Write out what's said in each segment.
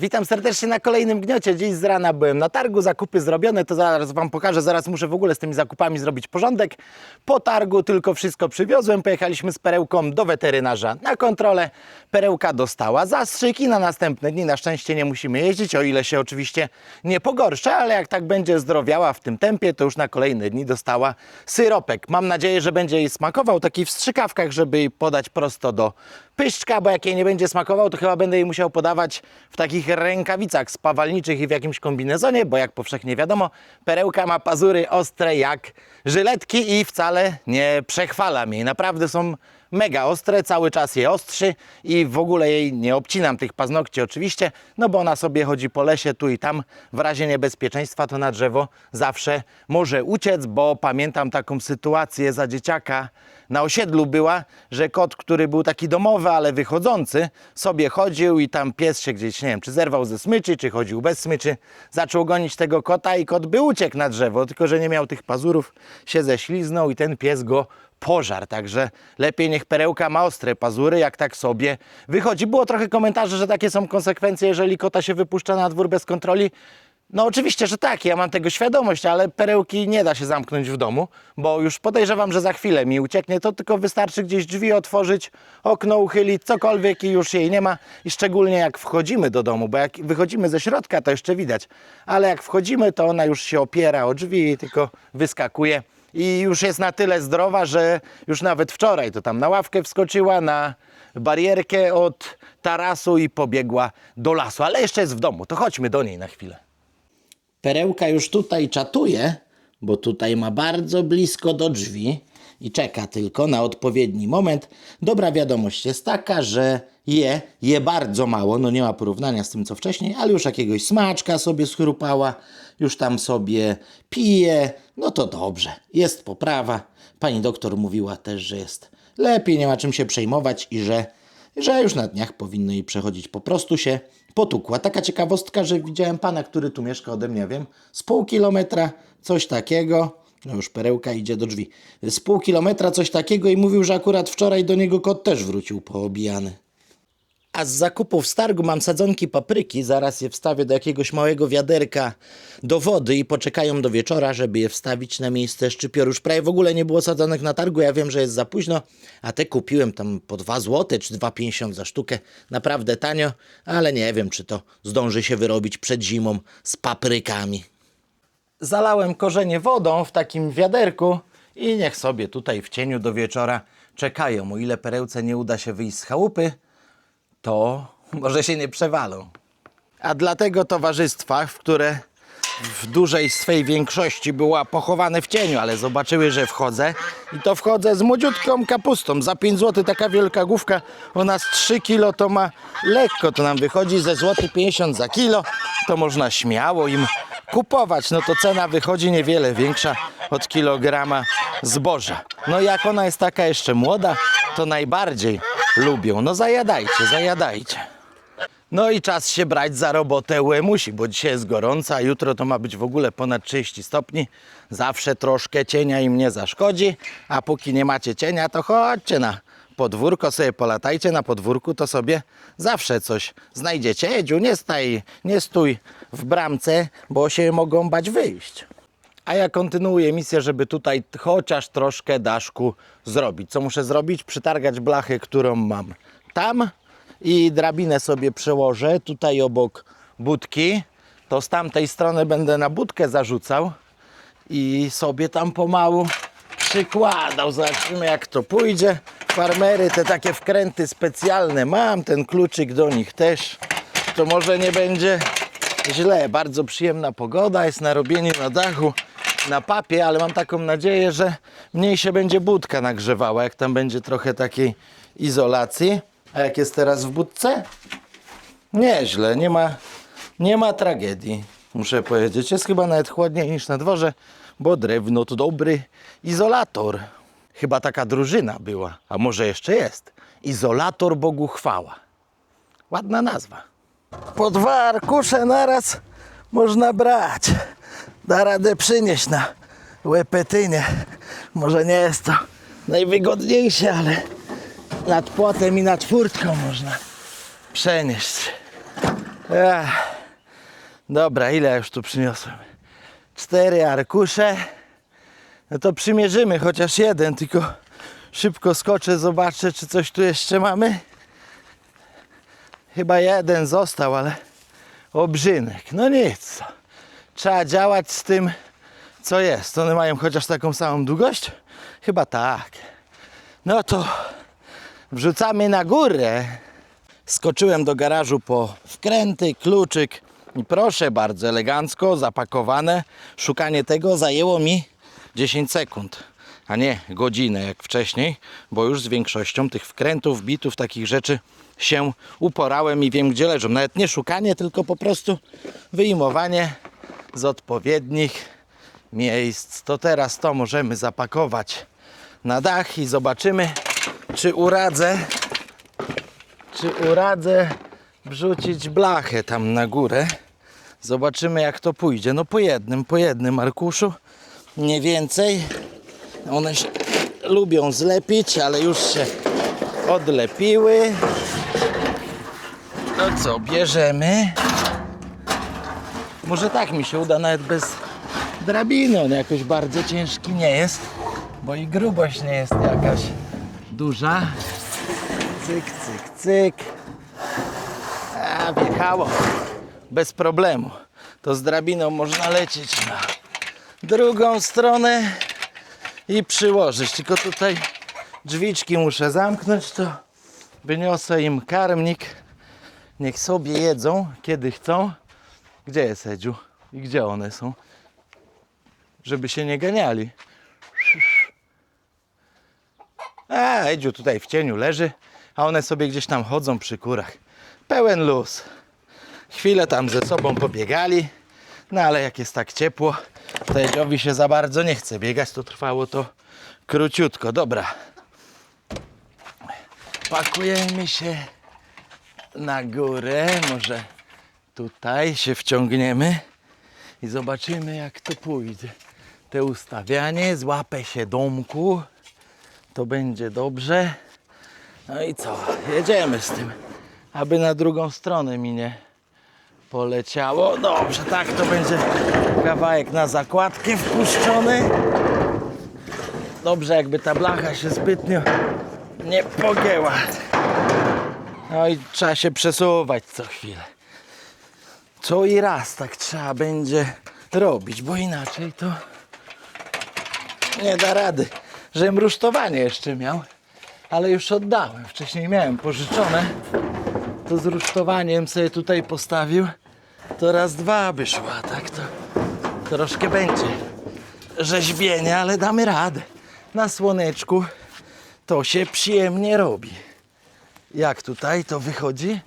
Witam serdecznie na kolejnym gniocie. Dziś z rana byłem na targu, zakupy zrobione, to zaraz Wam pokażę. Zaraz muszę w ogóle z tymi zakupami zrobić porządek. Po targu tylko wszystko przywiozłem. Pojechaliśmy z perełką do weterynarza na kontrolę. Perełka dostała zastrzyk i na następne dni na szczęście nie musimy jeździć, o ile się oczywiście nie pogorsza, ale jak tak będzie zdrowiała w tym tempie, to już na kolejne dni dostała syropek. Mam nadzieję, że będzie jej smakował taki w strzykawkach, żeby jej podać prosto do pyszczka, bo jak jej nie będzie smakował, to chyba będę jej musiał podawać w takich rękawicach spawalniczych i w jakimś kombinezonie, bo jak powszechnie wiadomo, perełka ma pazury ostre jak żyletki i wcale nie przechwalam jej. Naprawdę są mega ostre, cały czas je ostrzy i w ogóle jej nie obcinam tych paznokci oczywiście, no bo ona sobie chodzi po lesie tu i tam, w razie niebezpieczeństwa to na drzewo zawsze może uciec, bo pamiętam taką sytuację za dzieciaka, na osiedlu była, że kot, który był taki domowy, ale wychodzący, sobie chodził i tam pies się gdzieś, nie wiem, czy zerwał ze smyczy, czy chodził bez smyczy, zaczął gonić tego kota i kot by uciekł na drzewo, tylko że nie miał tych pazurów, się ześliznął i ten pies go pożar, także lepiej niech perełka ma ostre pazury, jak tak sobie wychodzi. Było trochę komentarzy, że takie są konsekwencje, jeżeli kota się wypuszcza na dwór bez kontroli. No oczywiście, że tak, ja mam tego świadomość, ale perełki nie da się zamknąć w domu, bo już podejrzewam, że za chwilę mi ucieknie, to tylko wystarczy gdzieś drzwi otworzyć, okno uchylić, cokolwiek i już jej nie ma. I szczególnie jak wchodzimy do domu, bo jak wychodzimy ze środka, to jeszcze widać, ale jak wchodzimy, to ona już się opiera o drzwi i tylko wyskakuje. I już jest na tyle zdrowa, że już nawet wczoraj to tam na ławkę wskoczyła, na barierkę od tarasu i pobiegła do lasu. Ale jeszcze jest w domu, to chodźmy do niej na chwilę. Perełka już tutaj czatuje, bo tutaj ma bardzo blisko do drzwi i czeka tylko na odpowiedni moment. Dobra wiadomość jest taka, że je, je bardzo mało, no nie ma porównania z tym co wcześniej, ale już jakiegoś smaczka sobie schrupała, już tam sobie pije, no to dobrze, jest poprawa. Pani doktor mówiła też, że jest lepiej, nie ma czym się przejmować i że że już na dniach powinno jej przechodzić. Po prostu się potukła. Taka ciekawostka, że widziałem pana, który tu mieszka ode mnie, wiem, z pół kilometra, coś takiego. No już perełka idzie do drzwi. Z pół kilometra coś takiego i mówił, że akurat wczoraj do niego kot też wrócił poobijany. A z zakupów z targu mam sadzonki papryki, zaraz je wstawię do jakiegoś małego wiaderka do wody i poczekają do wieczora, żeby je wstawić na miejsce szczypior. Już prawie w ogóle nie było sadzonek na targu, ja wiem, że jest za późno, a te kupiłem tam po 2 zł czy 2,50 za sztukę. Naprawdę tanio, ale nie wiem, czy to zdąży się wyrobić przed zimą z paprykami. Zalałem korzenie wodą w takim wiaderku i niech sobie tutaj w cieniu do wieczora czekają. O ile perełce nie uda się wyjść z chałupy, to może się nie przewalą. A dla tego towarzystwa, w które w dużej swej większości była pochowane w cieniu, ale zobaczyły, że wchodzę i to wchodzę z młodziutką kapustą. Za 5 zł taka wielka główka, ona z 3 kilo to ma lekko, to nam wychodzi ze złoty 50 za kilo, to można śmiało im kupować. No to cena wychodzi niewiele większa od kilograma zboża. No jak ona jest taka jeszcze młoda, to najbardziej lubią. No zajadajcie, zajadajcie. No i czas się brać za robotę musi, bo dzisiaj jest gorąco, a jutro to ma być w ogóle ponad 30 stopni. Zawsze troszkę cienia im nie zaszkodzi, a póki nie macie cienia, to chodźcie na podwórko, sobie polatajcie na podwórku, to sobie zawsze coś znajdziecie. Edziu, nie staj, nie stój w bramce, bo się mogą bać wyjść. A ja kontynuuję misję, żeby tutaj chociaż troszkę daszku zrobić. Co muszę zrobić? Przytargać blachę, którą mam tam i drabinę sobie przełożę tutaj obok budki. To z tamtej strony będę na budkę zarzucał i sobie tam pomału przykładał. Zobaczymy jak to pójdzie. Farmery te takie wkręty specjalne mam, ten kluczyk do nich też. To może nie będzie źle. Bardzo przyjemna pogoda, jest na robieniu na dachu, na papie, ale mam taką nadzieję, że mniej się będzie budka nagrzewała, jak tam będzie trochę takiej izolacji. A jak jest teraz w budce? Nieźle, nie ma, nie ma tragedii, muszę powiedzieć. Jest chyba nawet chłodniej niż na dworze, bo drewno to dobry izolator. Chyba taka drużyna była, a może jeszcze jest. Izolator Bogu chwała. Ładna nazwa. Po dwa arkusze naraz można brać. Da radę przynieść na łepetynie. Może nie jest to najwygodniejsze, ale nad płotem i nad furtką można przenieść. Ech. Dobra, ile już tu przyniosłem? Cztery arkusze. No to przymierzymy chociaż jeden, tylko szybko skoczę, zobaczę, czy coś tu jeszcze mamy. Chyba jeden został, ale obrzynek. No nic. Trzeba działać z tym, co jest. One mają chociaż taką samą długość? Chyba tak. No to wrzucamy na górę. Skoczyłem do garażu po wkręty, kluczyk i proszę bardzo, elegancko zapakowane. Szukanie tego zajęło mi 10 sekund, a nie godzinę jak wcześniej, bo już z większością tych wkrętów, bitów, takich rzeczy się uporałem i wiem gdzie leżą. Nawet nie szukanie, tylko po prostu wyjmowanie z odpowiednich miejsc. To teraz to możemy zapakować na dach i zobaczymy, czy uradzę czy uradzę wrzucić blachę tam na górę. Zobaczymy jak to pójdzie. No po jednym, po jednym arkuszu, nie więcej. One się lubią zlepić, ale już się odlepiły. No co, bierzemy. Może tak mi się uda nawet bez drabiny. On jakoś bardzo ciężki nie jest, bo i grubość nie jest jakaś duża. Cyk, cyk, cyk. A, wjechało. Bez problemu. To z drabiną można lecieć na drugą stronę i przyłożyć. Tylko tutaj drzwiczki muszę zamknąć, to wyniosę im karmnik. Niech sobie jedzą, kiedy chcą. Gdzie jest Edziu? I gdzie one są? Żeby się nie ganiali. A, Edziu tutaj w cieniu leży, a one sobie gdzieś tam chodzą przy kurach. Pełen luz. Chwilę tam ze sobą pobiegali, no ale jak jest tak ciepło, to Edziowi się za bardzo nie chce biegać, to trwało to króciutko. Dobra. Pakujemy się na górę, może tutaj się wciągniemy i zobaczymy jak to pójdzie. Te ustawianie, złapę się domku to będzie dobrze. No i co? Jedziemy z tym, aby na drugą stronę mi nie poleciało. Dobrze, tak to będzie kawałek na zakładkę wpuszczony. Dobrze, jakby ta blacha się zbytnio nie pogięła. No i trzeba się przesuwać co chwilę. Co i raz tak trzeba będzie robić, bo inaczej to nie da rady. Żebym rusztowanie jeszcze miał, ale już oddałem. Wcześniej miałem pożyczone. To z rusztowaniem sobie tutaj postawił. To raz dwa by tak to troszkę będzie rzeźbienie, ale damy radę. Na słoneczku to się przyjemnie robi. Jak tutaj to wychodzi?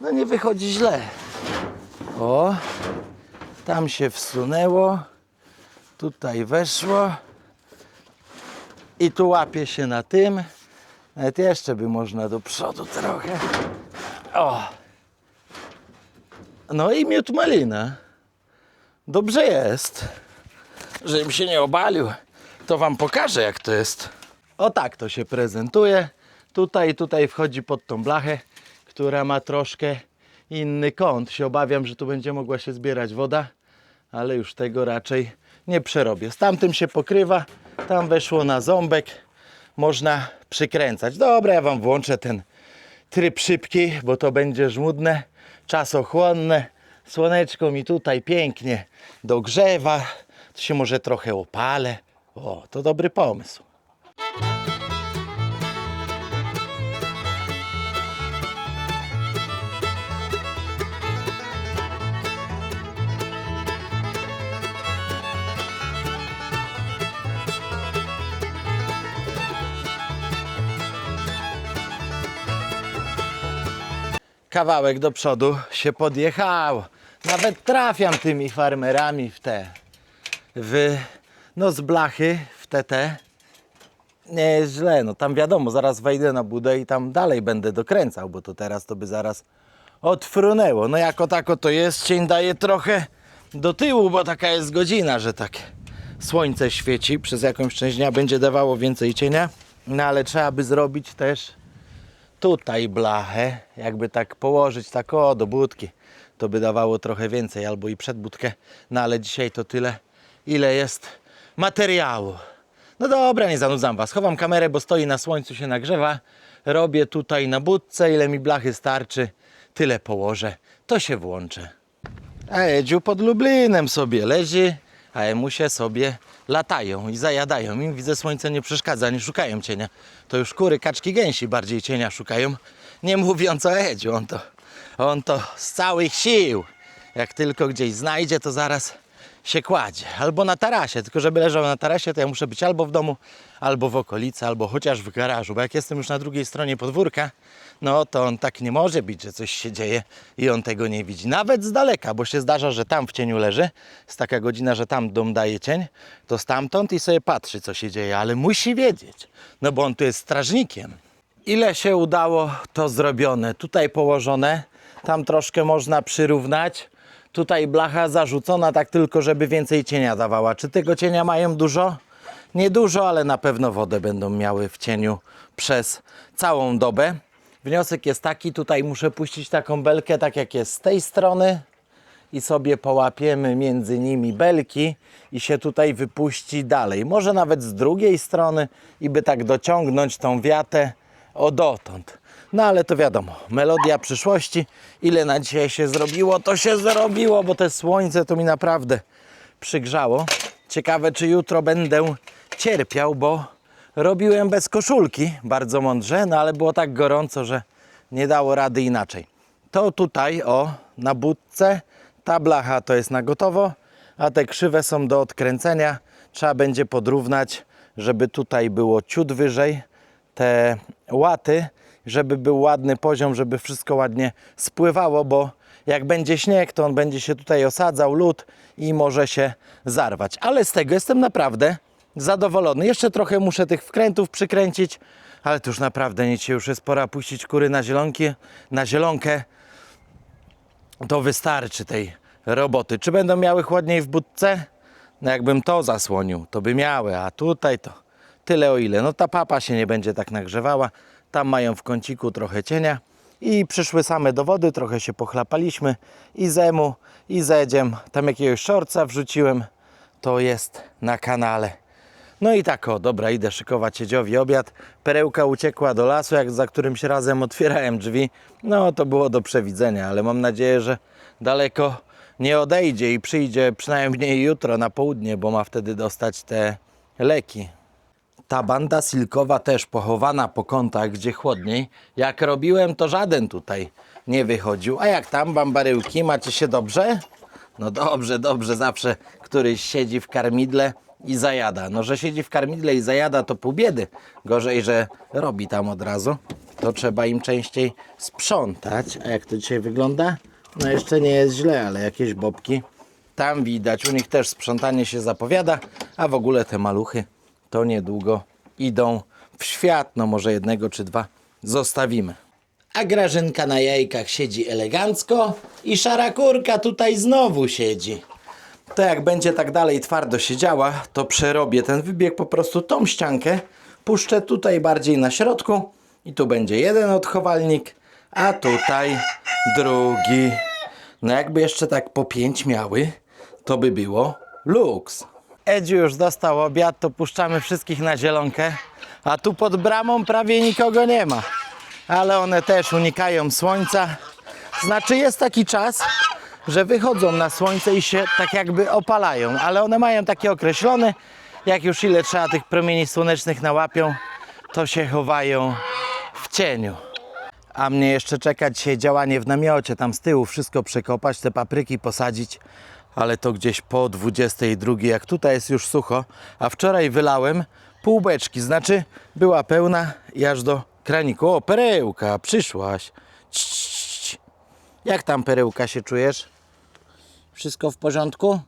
No nie wychodzi źle. O, tam się wsunęło, tutaj weszło i tu łapie się na tym. Nawet jeszcze by można do przodu trochę. O! No i miód malina. Dobrze jest. Żebym się nie obalił, to wam pokażę jak to jest. O tak to się prezentuje. Tutaj, tutaj wchodzi pod tą blachę, która ma troszkę inny kąt. Się obawiam, że tu będzie mogła się zbierać woda, ale już tego raczej nie przerobię. Z tamtym się pokrywa, tam weszło na ząbek, można przykręcać. Dobra, ja wam włączę ten tryb szybki, bo to będzie żmudne, czasochłonne. Słoneczko mi tutaj pięknie dogrzewa, to się może trochę opalę. O, to dobry pomysł. Kawałek do przodu się podjechało. Nawet trafiam tymi farmerami w te, w, no z blachy w TT. Nie jest źle, no tam wiadomo, zaraz wejdę na budę i tam dalej będę dokręcał, bo to teraz to by zaraz odfrunęło. No jako tako to jest, cień daje trochę do tyłu, bo taka jest godzina, że tak słońce świeci, przez jakąś część dnia będzie dawało więcej cienia. No ale trzeba by zrobić też tutaj blachę, jakby tak położyć tak o do budki. to by dawało trochę więcej, albo i przed budkę. No ale dzisiaj to tyle, ile jest materiału. No dobra, nie zanudzam was. Chowam kamerę, bo stoi na słońcu, się nagrzewa. Robię tutaj na budce, ile mi blachy starczy, tyle położę. To się włączę. A Edziu pod Lublinem sobie leży, a emusie sobie latają i zajadają. Im widzę słońce nie przeszkadza, nie szukają cienia. To już kury, kaczki, gęsi bardziej cienia szukają. Nie mówiąc o Edziu, on to, on to z całych sił. Jak tylko gdzieś znajdzie, to zaraz się kładzie. Albo na tarasie, tylko żeby leżał na tarasie, to ja muszę być albo w domu, albo w okolicy, albo chociaż w garażu. Bo jak jestem już na drugiej stronie podwórka, no to on tak nie może być, że coś się dzieje i on tego nie widzi. Nawet z daleka, bo się zdarza, że tam w cieniu leży. Jest taka godzina, że tam dom daje cień, to stamtąd i sobie patrzy, co się dzieje, ale musi wiedzieć, no bo on tu jest strażnikiem. Ile się udało, to zrobione. Tutaj położone, tam troszkę można przyrównać. Tutaj blacha zarzucona, tak tylko, żeby więcej cienia dawała. Czy tego cienia mają dużo? Niedużo, ale na pewno wodę będą miały w cieniu przez całą dobę. Wniosek jest taki, tutaj muszę puścić taką belkę, tak jak jest z tej strony i sobie połapiemy między nimi belki i się tutaj wypuści dalej. Może nawet z drugiej strony i by tak dociągnąć tą wiatę o dotąd. No ale to wiadomo, melodia przyszłości. Ile na dzisiaj się zrobiło, to się zrobiło, bo te słońce to mi naprawdę przygrzało. Ciekawe, czy jutro będę cierpiał, bo robiłem bez koszulki, bardzo mądrze, no ale było tak gorąco, że nie dało rady inaczej. To tutaj, o, na budce, ta blacha to jest na gotowo, a te krzywe są do odkręcenia. Trzeba będzie podrównać, żeby tutaj było ciut wyżej te łaty, żeby był ładny poziom, żeby wszystko ładnie spływało, bo jak będzie śnieg, to on będzie się tutaj osadzał, lód i może się zarwać. Ale z tego jestem naprawdę zadowolony. Jeszcze trochę muszę tych wkrętów przykręcić, ale to już naprawdę nic już jest pora puścić kury na zielonki, na zielonkę. To wystarczy tej roboty. Czy będą miały chłodniej w budce? No jakbym to zasłonił, to by miały, a tutaj to tyle o ile. No ta papa się nie będzie tak nagrzewała. Tam mają w kąciku trochę cienia i przyszły same do wody, trochę się pochlapaliśmy i zemu i zedziem. Tam jakiegoś szorca wrzuciłem, to jest na kanale. No i tak o, dobra, idę szykować Edziowi obiad. Perełka uciekła do lasu, jak za którymś razem otwierałem drzwi. No to było do przewidzenia, ale mam nadzieję, że daleko nie odejdzie i przyjdzie przynajmniej jutro na południe, bo ma wtedy dostać te leki. Ta banda silkowa też pochowana po kątach, gdzie chłodniej. Jak robiłem, to żaden tutaj nie wychodził. A jak tam, bambaryłki, macie się dobrze? No dobrze, dobrze, zawsze któryś siedzi w karmidle i zajada. No, że siedzi w karmidle i zajada, to pół biedy. Gorzej, że robi tam od razu. To trzeba im częściej sprzątać. A jak to dzisiaj wygląda? No jeszcze nie jest źle, ale jakieś bobki tam widać. U nich też sprzątanie się zapowiada, a w ogóle te maluchy to niedługo idą w świat. No może jednego czy dwa zostawimy. A Grażynka na jajkach siedzi elegancko i szara kurka tutaj znowu siedzi. To jak będzie tak dalej twardo siedziała, to przerobię ten wybieg po prostu tą ściankę, puszczę tutaj bardziej na środku i tu będzie jeden odchowalnik, a tutaj drugi. No jakby jeszcze tak po pięć miały, to by było luks. Edziu już dostał obiad, to puszczamy wszystkich na zielonkę, a tu pod bramą prawie nikogo nie ma. Ale one też unikają słońca. Znaczy jest taki czas, że wychodzą na słońce i się tak jakby opalają, ale one mają takie określone, jak już ile trzeba tych promieni słonecznych nałapią, to się chowają w cieniu. A mnie jeszcze czeka dzisiaj działanie w namiocie, tam z tyłu wszystko przekopać, te papryki posadzić, ale to gdzieś po 22, jak tutaj jest już sucho, a wczoraj wylałem pół beczki, znaczy była pełna i aż do kraniku. O, perełka, przyszłaś. Cii. Jak tam perełka się czujesz? Wszystko w porządku?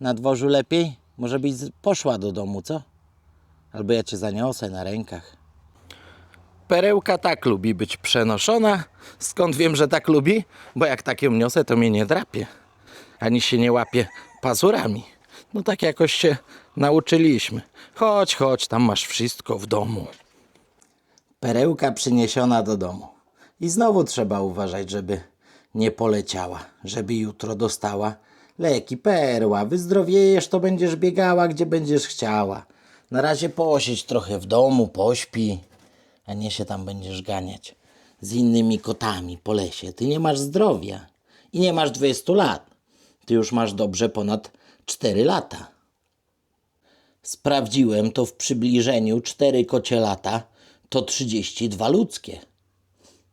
Na dworzu lepiej? Może byś z- poszła do domu, co? Albo ja cię zaniosę na rękach. Perełka tak lubi być przenoszona. Skąd wiem, że tak lubi? Bo jak tak ją niosę, to mnie nie drapie. Ani się nie łapie pazurami. No tak jakoś się nauczyliśmy. Chodź, chodź, tam masz wszystko w domu. Perełka przyniesiona do domu. I znowu trzeba uważać, żeby nie poleciała, żeby jutro dostała leki perła. Wyzdrowiejesz, to będziesz biegała, gdzie będziesz chciała. Na razie posiedź trochę w domu, pośpi, a nie się tam będziesz ganiać z innymi kotami po lesie. Ty nie masz zdrowia i nie masz 20 lat. Ty już masz dobrze ponad 4 lata. Sprawdziłem to w przybliżeniu 4 kocie lata to 32 ludzkie.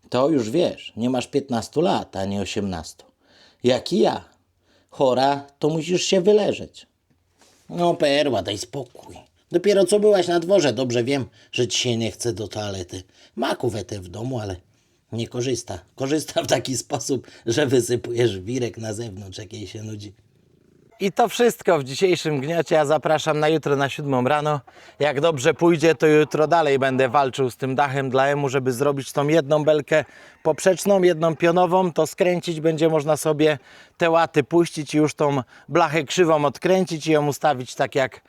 To już wiesz, nie masz 15 lat, a nie 18. Jak i ja. Chora, to musisz się wyleżeć. No, perła, daj spokój. Dopiero co byłaś na dworze, dobrze wiem, że ci się nie chce do toalety. Ma kuwetę w domu, ale nie korzysta. Korzysta w taki sposób, że wysypujesz wirek na zewnątrz, jak jej się nudzi. I to wszystko w dzisiejszym gniocie. Ja zapraszam na jutro na siódmą rano. Jak dobrze pójdzie, to jutro dalej będę walczył z tym dachem dla emu, żeby zrobić tą jedną belkę poprzeczną, jedną pionową. To skręcić będzie można sobie te łaty puścić i już tą blachę krzywą odkręcić i ją ustawić tak jak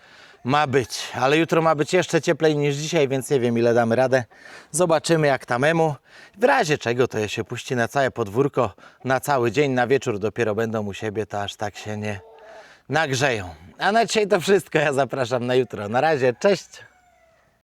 ma być. Ale jutro ma być jeszcze cieplej niż dzisiaj, więc nie wiem ile damy radę. Zobaczymy jak tamemu. W razie czego to je się puści na całe podwórko, na cały dzień, na wieczór dopiero będą u siebie, to aż tak się nie nagrzeją. A na dzisiaj to wszystko. Ja zapraszam na jutro. Na razie, cześć!